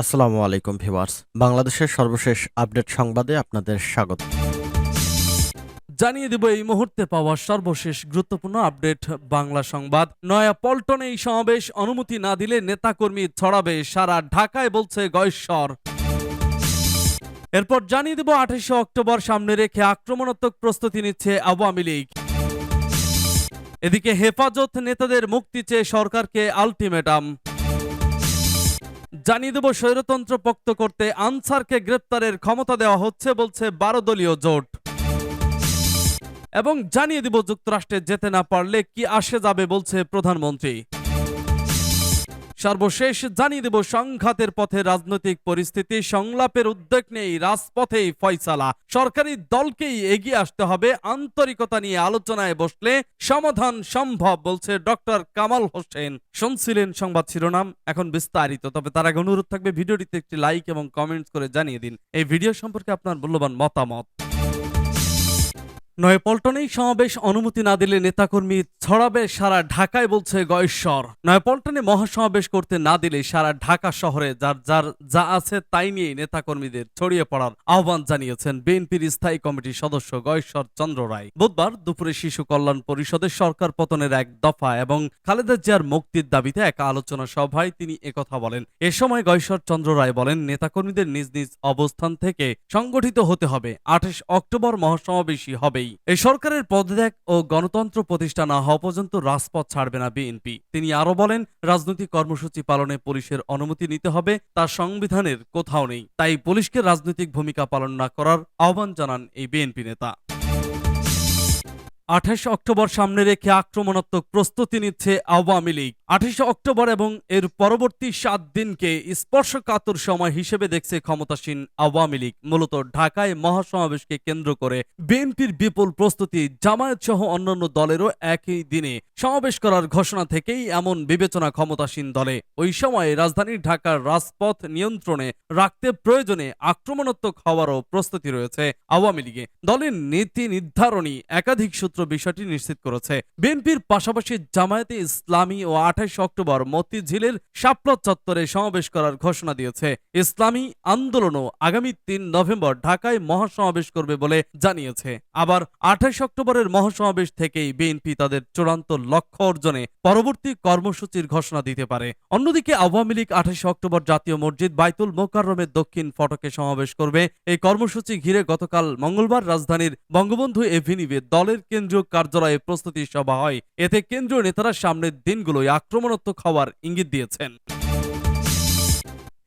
আসসালামু আলাইকুম ভিউয়ার্স। বাংলাদেশের সর্বশেষ আপডেট সংবাদে আপনাদের স্বাগত। জানিয়ে দেব এই মুহূর্তে পাওয়া সর্বশেষ গুরুত্বপূর্ণ আপডেট বাংলা সংবাদ। নয়া পল্টনে এই সমাবেশ, অনুমতি না দিলে নেতাকর্মী ছড়াবে সারা ঢাকায় বলছে গয়েশ্বর। এরপর জানিয়ে দেব আঠাশে অক্টোবর সামনে রেখে আক্রমণাত্মক প্রস্তুতি নিচ্ছে আওয়ামী লীগ। এদিকে হেফাজত নেতাদের মুক্তি চেয়ে সরকারকে আলটিমেটাম। জানিয়ে দেব, স্বৈরতন্ত্র পোক্ত করতে আনসারকে গ্রেপ্তারের ক্ষমতা দেওয়া হচ্ছে, বলছে বারো দলীয় জোট। এবং জানিয়ে দিব, যুক্তরাষ্ট্রে যেতে না পারলে কি আসে যাবে, বলছে প্রধানমন্ত্রী। সর্বশেষ জানিয়ে দেব, সংঘাতের পথে রাজনৈতিক পরিস্থিতি, সংলাপের উদ্যোগ নেই, রাজপথেই ফয়সালা। সরকারি দলকেই এগিয়ে আসতে হবে, আন্তরিকতা নিয়ে আলোচনায় বসলে সমাধান সম্ভব, বলছে ডক্টর কামাল হোসেন। শুনছিলেন সংবাদ শিরোনাম, এখন বিস্তারিত। তবে তার আগে অনুরোধ থাকবে, ভিডিওটিতে একটি লাইক এবং কমেন্টস করে জানিয়ে দিন। এই ভিডিও সম্পর্কে আপনার মূল্যবান মতামত। নয়পল্টনেই সমাবেশ অনুমতি না দিলে নেতাকর্মী ছড়াবে সারা ঢাকায় বলছে গয়েশ্বর। নয়পল্টনে মহাসমাবেশ করতে না দিলে সারা ঢাকা শহরে যার যার যা আছে তাই নিয়ে নেতাকর্মীদের ছড়িয়ে পড়ার আহ্বান জানিয়েছেন বিএনপির স্থায়ী কমিটির সদস্য গয়েশ্বর চন্দ্র রায়। বুধবার দুপুরে শিশু কল্যাণ পরিষদের সরকার পতনের এক দফা এবং খালেদা জিয়ার মুক্তির দাবিতে এক আলোচনা সভায় তিনি একথা বলেন। এ সময় গয়েশ্বর চন্দ্র রায় বলেন, নেতাকর্মীদের নিজ নিজ অবস্থান থেকে সংগঠিত হতে হবে। আঠাশ অক্টোবর মহাসমাবেশই হবেই। এই সরকারের পদত্যাগ ও গণতন্ত্র প্রতিষ্ঠা না হওয়া পর্যন্ত রাজপথ ছাড়বে না বিএনপি। তিনি আরও বলেন, রাজনৈতিক কর্মসূচি পালনে পুলিশের অনুমতি নিতে হবে, তা সংবিধানের কোথাও নেই। তাই পুলিশকে রাজনৈতিক ভূমিকা পালন না করার আহ্বান জানান এই বিএনপি নেতা। আঠাশ অক্টোবর সামনে রেখে আক্রমণাত্মক প্রস্তুতি নিচ্ছে আওয়ামী লীগ। আঠাশে অক্টোবর এবং এর পরবর্তী সাত দিনকে স্পর্শকাতর সময় হিসেবে দেখছে ক্ষমতাসীন আওয়ামী লীগ, মূলত ঢাকায় মহাসমাবেশকে কেন্দ্র করে বিএনপির বিপুল প্রস্তুতি, জামায়াত সহ অন্যান্য দলেরও একই দিনে সমাবেশ করার ঘোষণা থেকেই এমন বিবেচনা ক্ষমতাসীন দলে। ওই সময় রাজধানী ঢাকার রাজপথ নিয়ন্ত্রণে রাখতে প্রয়োজনে আক্রমণাত্মক হওয়ারও প্রস্তুতি রয়েছে আওয়ামী লীগে। দলের নীতি নির্ধারণী একাধিক সূত্র বিষয়টি নিশ্চিত করেছে। বিএনপির পাশাপাশি জামায়াতে ইসলামী ও আঠাশ অক্টোবর মতিঝিলের শাপলা চত্বরে সমাবেশ করার ঘোষণা দিয়েছে। ইসলামী আন্দোলনও আগামী তিন নভেম্বর ঢাকায় মহাসমাবেশ করবে বলে জানিয়েছে। আবার আঠাশ অক্টোবরের মহাসমাবেশ থেকেই বিএনপি তাদের চূড়ান্ত লক্ষ্য অর্জনে পরবর্তী কর্মসূচির ঘোষণা দিতে পারে। অন্যদিকে আওয়ামী লীগ আঠাশে অক্টোবর জাতীয় মসজিদ বাইতুল মোকাররমের দক্ষিণ ফটকে সমাবেশ করবে। এই কর্মসূচি ঘিরে গতকাল মঙ্গলবার রাজধানীর বঙ্গবন্ধু এভিনিউয়ে দলের কেন্দ্রীয় কার্যালয়ে প্রস্তুতি সভা হয়। এতে কেন্দ্রীয় নেতারা সামনের দিনগুলোয় আক্রমণাত্মক হওয়ার ইঙ্গিত দিয়েছেন।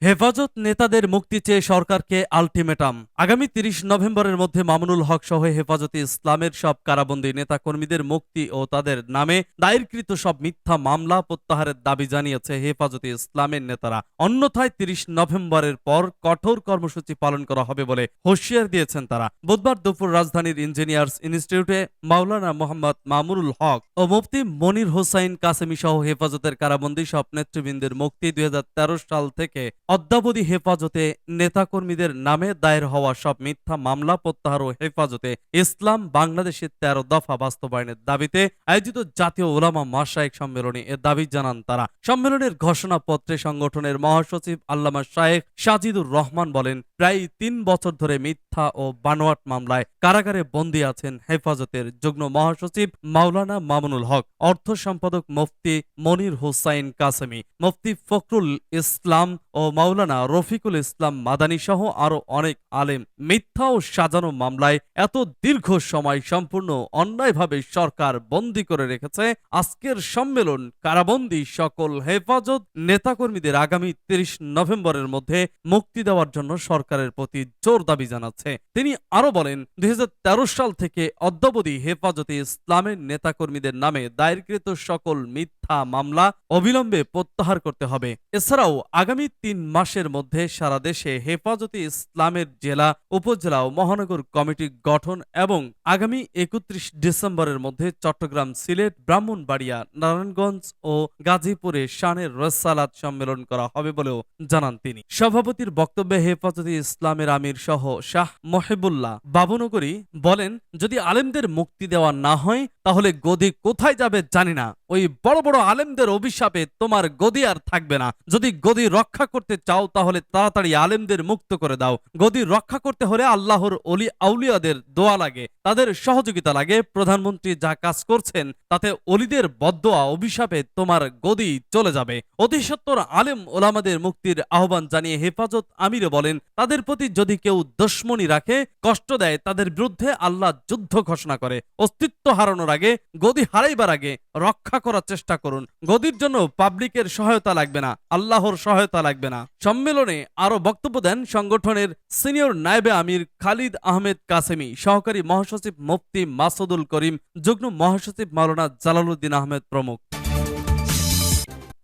হেফাজত নেতাদের মুক্তি চেয়ে সরকারকে আলটিমেটাম। আগামী তিরিশ নভেম্বরের মধ্যে মামুনুল হক সহ হেফাজতে ইসলামের সব কারাবন্দী নেতাকর্মীদের মুক্তি ও তাদের নামে দায়েরকৃত সব মিথ্যা মামলা প্রত্যাহারের দাবি জানিয়েছে হেফাজতে ইসলামের নেতারা। অন্যথায় তিরিশ নভেম্বরের পর কঠোর কর্মসূচি পালন করা হবে বলে হুঁশিয়ার দিয়েছেন তারা। বুধবার দুপুর রাজধানীর ইঞ্জিনিয়ার্স ইনস্টিটিউটে মাওলানা মোহাম্মদ মামুনুল হক ও মুফতি মনির হোসাইন কাসেমি সহ হেফাজতের কারাবন্দী সব নেতৃবৃন্দের মুক্তি দুই হাজার তেরো সাল থেকে অদ্যাবধি হেফাজতে নেতাকর্মীদের নামে দায়ের হওয়া সব মিথ্যা মামলা প্রত্যাহার ও হেফাজতে ইসলাম বাংলাদেশের তেরো দফা বাস্তবায়নের দাবিতে আয়োজিত জাতীয় ওলামা মাসায়েক সম্মেলনে এ দাবি জানান তারা। সম্মেলনের ঘোষণাপত্রে সংগঠনের মহাসচিব আল্লামা শায়েখ সাজিদুর রহমান বলেন প্রায় তিন বছর ধরে মিথ্যা ও বানোয়াট মামলায় কারাগারে বন্দী আছেন হেফাজতের যুগ্ম মহাসচিব মাওলানা মামুনুল হক, অর্থ সম্পাদক মুফতি মনির হোসাইন কাসেমি, মুফতি ফখরুল ইসলাম ও মাওলানা রফিকুল ইসলাম মাদানী সহ আরও অনেক আলেম। মিথ্যা ও সাজানো মামলায় এত দীর্ঘ সময় সম্পূর্ণ অন্যায়ভাবে সরকার বন্দী করে রেখেছে, আজকের সম্মেলন কারাবন্দি সকল হেফাজত নেতাকর্মীদের আগামী তিরিশ নভেম্বরের মধ্যে মুক্তি দেওয়ার জন্য সরকারের প্রতি জোর দাবি জানাচ্ছে। তিনি আরও বলেন, দুই হাজার তেরো সাল থেকে অদ্যাবধি হেফাজতে ইসলামের নেতাকর্মীদের নামে দায়েরকৃত সকল মিথ্যা মামলা অবিলম্বে প্রত্যাহার করতে হবে। এছাড়াও আগামী তিন মাসের মধ্যে সারা দেশে হেফাজতে ইসলামের জেলা, উপজেলা ও মহানগর কমিটি গঠন এবং আগামী একত্রিশ ডিসেম্বরের মধ্যে চট্টগ্রাম সিলেট, ব্রাহ্মণবাড়িয়া, নারায়ণগঞ্জ ও গাজীপুরে শানের রসালাত সম্মেলন করা হবে বলেও জানান তিনি। সভাপতির বক্তব্যে হেফাজতে ইসলামের আমির সহ শাহ মহেবুল্লাহ বাবুনগরী বলেন, যদি আলেমদের মুক্তি দেওয়া না হয়, তাহলে গদি কোথায় যাবে জানি না। ওই বড় বড় বড় আলেমদের অভিশাপে তোমার গদি আর থাকবে না। যদি গদি রক্ষা করতে চাও, তাহলে তাড়াতাড়ি আলেমদের মুক্ত করে দাও। গদি রক্ষা করতে হলে আল্লাহর অলি আউলিয়াদের দোয়া লাগে, তাদের সহযোগিতা লাগে। প্রধানমন্ত্রী যা কাজ করছেন, তাতে অলিদের বদোয়া অভিশাপে তোমার গদি চলে যাবে। অতি সত্তর আলেম ওলামাদের মুক্তির আহ্বান জানিয়ে হেফাজত আমিরে বলেন, তাদের প্রতি যদি কেউ দুশ্মনী রাখে, কষ্ট দেয়, তাদের বিরুদ্ধে আল্লাহ যুদ্ধ ঘোষণা করে। অস্তিত্ব হারানোর আগে, গদি হারাইবার আগে রক্ষা করার চেষ্টা করুন। গদির জন্য পাবলিকের সহায়তা লাগবে না, আল্লাহর সহায়তা লাগবে না। সম্মেলনে আরও বক্তব্য দেন সংগঠনের সিনিয়র নায়েবে আমির খালিদ আহমেদ কাসেমি, সহকারী মহাসচিব মুফতি মাসুদুল করিম, যুগ্ম মহাসচিব মাওলানা জালালউদ্দিন আহমেদ প্রমুখ।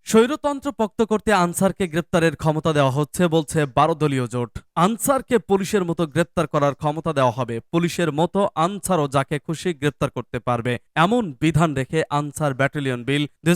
স্বৈরতন্ত্র পক্ত করতে আনসারকে গ্রেপ্তারের ক্ষমতা দেওয়া হচ্ছে, বলছে বারো দলীয় জোট। আনসারকে পুলিশের মতো গ্রেপ্তার করার ক্ষমতা দেওয়া হবে। পুলিশের মতো আনসারও যাকে খুশি গ্রেপ্তার করতে পারবে। এমন বিধান রেখে আনসার ব্যাটালিয়ন বিল দুই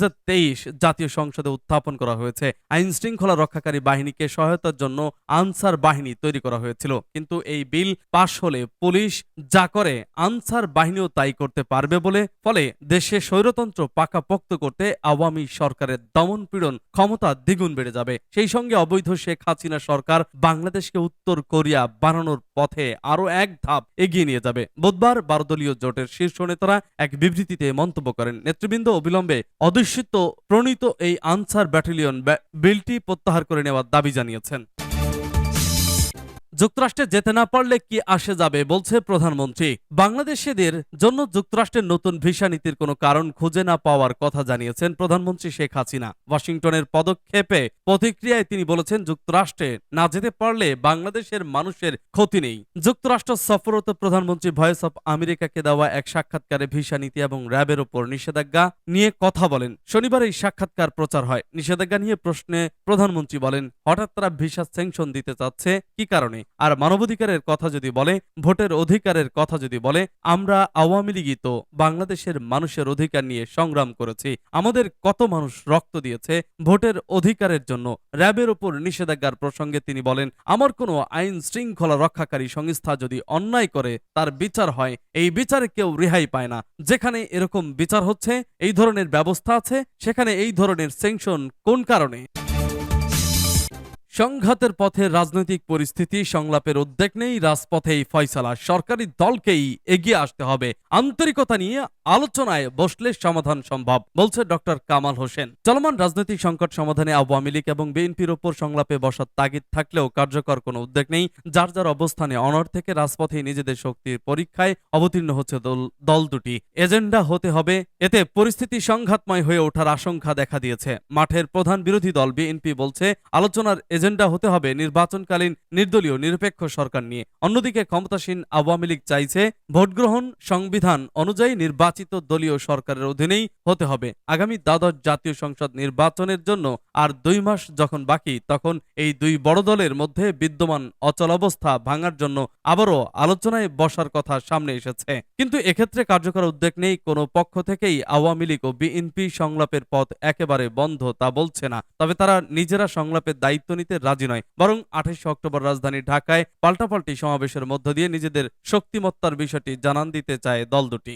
জাতীয় সংসদে উত্থাপন করা হয়েছে। আইন শৃঙ্খলা রক্ষাকারী বাহিনীকে সহায়তার জন্য আনসার বাহিনী তৈরি করা হয়েছিল। কিন্তু এই বিল পাশ হলে পুলিশ যা করে আনসার বাহিনীও তাই করতে পারবে বলে, ফলে দেশে স্বৈরতন্ত্র পাকাপোক্ত করতে আওয়ামী সরকারের দমন পীড়ন ক্ষমতা দ্বিগুণ বেড়ে যাবে। সেই সঙ্গে অবৈধ শেখ হাসিনা সরকার বাংলাদেশকে উত্তর কোরিয়া বানানোর পথে আরও এক ধাপ এগিয়ে নিয়ে যাবে। বুধবার বারদলীয় জোটের শীর্ষ নেতারা এক বিবৃতিতে মন্তব্য করেন, নেতৃবৃন্দ অবিলম্বে অদৃশ্যিত প্রণীত এই আনসার ব্যাটালিয়ন বিলটি প্রত্যাহার করে নেওয়ার দাবি জানিয়েছেন। যুক্তরাষ্ট্রে যেতে না পারলে কি আসে যাবে, বলছে প্রধানমন্ত্রী। বাংলাদেশিদের জন্য যুক্তরাষ্ট্রের নতুন ভিসা নীতির কোনো কারণ খুঁজে না পাওয়ার কথা জানিয়েছেন প্রধানমন্ত্রী শেখ হাসিনা। ওয়াশিংটনের পদক্ষেপে প্রতিক্রিয়ায় তিনি বলেছেন, যুক্তরাষ্ট্রে না যেতে পারলে বাংলাদেশের মানুষের ক্ষতি নেই। যুক্তরাষ্ট্র সফররত প্রধানমন্ত্রী ভয়েস অফ আমেরিকাকে দেওয়া এক সাক্ষাৎকারে ভিসা নীতি এবং র্যাবের ওপর নিষেধাজ্ঞা নিয়ে কথা বলেন। শনিবার এই সাক্ষাৎকার প্রচার হয়। নিষেধাজ্ঞা নিয়ে প্রশ্নে প্রধানমন্ত্রী বলেন, হঠাৎ তারা ভিসা স্যাংশন দিতে চাচ্ছে কি কারণে? আর মানবাধিকারের কথা যদি বলে, ভোটের অধিকারের কথা যদি বলে, আমরা আওয়ামী লীগই তো বাংলাদেশের মানুষের অধিকার নিয়ে সংগ্রাম করেছি। আমাদের কত মানুষ রক্ত দিয়েছে ভোটের অধিকারের জন্য? র্যাবের ওপর নিষেধাজ্ঞার প্রসঙ্গে তিনি বলেন, আমার কোনো আইন শৃঙ্খলা রক্ষাকারী সংস্থা যদি অন্যায় করে, তার বিচার হয়। এই বিচারে কেউ রেহাই পায় না। যেখানে এরকম বিচার হচ্ছে, এই ধরনের ব্যবস্থা আছে, সেখানে এই ধরনের সেংশন কোন কারণে? সংঘাতের পথে রাজনৈতিক পরিস্থিতি, সংলাপের উদ্বেগ নেই, রাজপথেই ফয়সালা। সরকারি দলকেই এগিয়ে আসতে হবে। আন্তরিকতা নিয়ে আলোচনায় বসলে সমাধান সম্ভব, বলছে ডক্টর কামাল হোসেন। চলমান রাজনৈতিক সংকট সমাধানে আওয়ামী লীগ এবং বিএনপির ওপর সংলাপে বসার তাগিদ থাকলেও কার্যকর কোনো উদ্যোগ নেই। যার যার অবস্থানে অনর থেকে রাজপথে নিজেদের শক্তির পরীক্ষায় অবতীর্ণ হচ্ছে দল দল দুটি। এজেন্ডা হতে হবে। এতে পরিস্থিতি সংঘাতময় হয়ে ওঠার আশঙ্কা দেখা দিয়েছে। মাঠের প্রধান বিরোধী দল বিএনপি বলছে, আলোচনার এজেন্ডা হতে হবে নির্বাচনকালীন নির্দলীয় নিরপেক্ষ সরকার নিয়ে। অন্যদিকে ক্ষমতাসীন আওয়ামী লীগ চাইছে ভোটগ্রহণ সংবিধান অনুযায়ী নির্বাচিত দলীয় সরকারের অধীনেই হতে হবে। আগামী দ্বাদশ জাতীয় সংসদ নির্বাচনের জন্য আর দুই মাস যখন বাকি, তখন এই দুই বড় দলের মধ্যে বিদ্যমান অচলাবস্থা ভাঙার জন্য আবারও আলোচনায় বসার কথা সামনে এসেছে। কিন্তু এক্ষেত্রে কার্যকর উদ্যোগ নেই, কোনো পক্ষ থেকেই আওয়ামী লীগ ও বিএনপি সংলাপের পথ একেবারে বন্ধ তা বলছে না। তবে তারা নিজেরা সংলাপের দায়িত্ব নিতে রাজি নয়। বরং আঠাশে অক্টোবর রাজধানী ঢাকায় পাল্টাপাল্টি সমাবেশের মধ্য দিয়ে নিজেদের শক্তিমত্তার বিষয়টি জানান দিতে চায় দল দুটি।